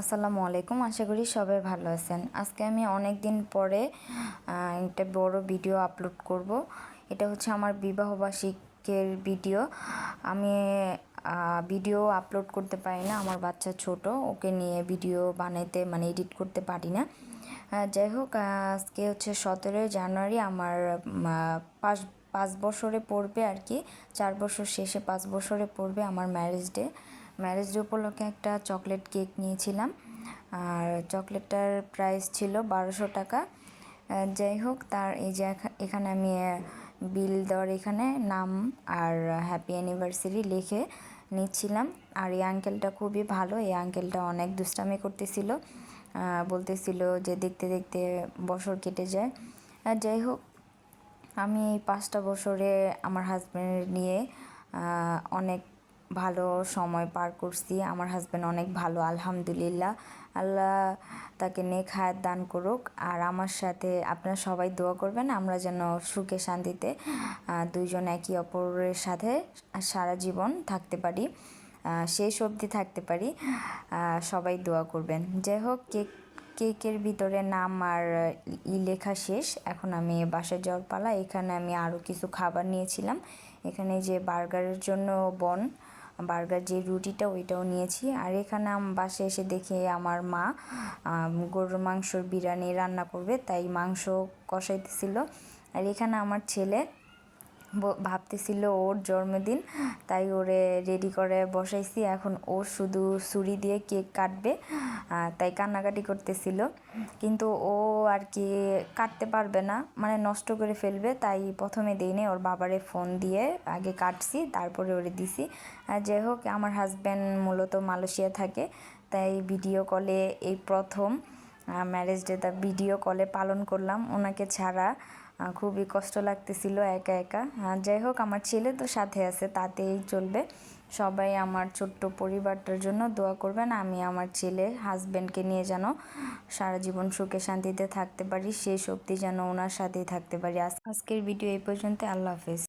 আসসালামু আলাইকুম, আশা করি সবাই ভালো আছেন। আজকে আমি অনেক দিন পরে একটা বড় ভিডিও আপলোড করব। এটা হচ্ছে আমার বিবাহবার্ষিকের ভিডিও। আমি ভিডিও আপলোড করতে পারি না, আমার বাচ্চা ছোট, ওকে নিয়ে ভিডিও বানাইতে মানে এডিট করতে পারি না। যাই হোক, আজকে হচ্ছে সতেরোই জানুয়ারি, আমার পাঁচ পাঁচ বছরে পড়বে আর কি। চার বছর শেষে পাঁচ বছরে পড়বে আমার ম্যারেজ ডে ম্যারেজ উপলক্ষে একটা চকলেট কেক নিয়েছিলাম। আর চকলেটটার প্রাইস ছিল বারোশো টাকা। যাই হোক, তার এই যে এখানে আমি বিল দেওয়ার এখানে নাম আর হ্যাপি অ্যানিভার্সারি লিখে নিচ্ছিলাম। আর এই আঙ্কেলটা খুবই ভালো। এই আঙ্কেলটা অনেক দুষ্টামি করতেছিল। বলতেছিল যে দেখতে দেখতে বছর কেটে যায়। যাই হোক, আমি এই পাঁচটা বছরে আমার হাজব্যান্ড নিয়ে অনেক ভালো সময় পার করছি। আমার হাজব্যান্ড অনেক ভালো, আলহামদুলিল্লাহ। আল্লাহ তাকে নেক হায়াত দান করুক। আর আমার সাথে আপনারা সবাই দোয়া করবেন, আমরা যেন সুখে শান্তিতে দুইজন একে অপরের সাথে সারা জীবন থাকতে পারি শেষ অবধি থাকতে পারি সবাই দোয়া করবেন। যাই হোক, কেক, কেকের ভিতরে নাম আর ই লেখা শেষ। এখন আমি বাসায় যাওয়ার পালা। এখানে আমি আরও কিছু খাবার নিয়েছিলাম। এখানে যে বার্গারের জন্য বন বার্গার, যে রুটিটা ওইটাও নিয়েছি। আর এখানে বাসে এসে দেখে আমার মা গরুর মাংসর বিরিয়ানি রান্না করবে, তাই মাংস কষাইতেছিল। আর এখানে আমার ছেলে ভাবতেছিল ওর জন্মদিন, তাই ওরে রেডি করে বসাইছি। এখন ও শুধু ছুরি দিয়ে কেক কাটবে তাই কান্নাকাটি করতেছিল। কিন্তু ও আর কি কাটতে পারবে না মানে নষ্ট করে ফেলবে, তাই প্রথমে দিইনি। ওর বাবারে ফোন দিয়ে আগে কাটছি, তারপরে ওরে দিছি। যাই হোক, আমার হাজব্যান্ড মূলত মালয়েশিয়া থাকে, তাই ভিডিও কলে এই প্রথম ম্যারেজ ডেটা ভিডিও কলে পালন করলাম। ওনাকে ছাড়া খুবই কষ্ট লাগতেছিল একা একা। যাই হোক, আমার ছেলে তো সাথে আছে, তাতেই চলবে। সবাই আমার ছোট্ট পরিবারটার জন্য দোয়া করবেন, আমি আমার ছেলে হাজব্যান্ডকে নিয়ে যেন সারা জীবন সুখে শান্তিতে থাকতে পারি সেই শক্তি যেন ওনার সাথেই থাকতে পারি। আজ- আজকের ভিডিও এই পর্যন্ত আল্লাহ হাফেজ।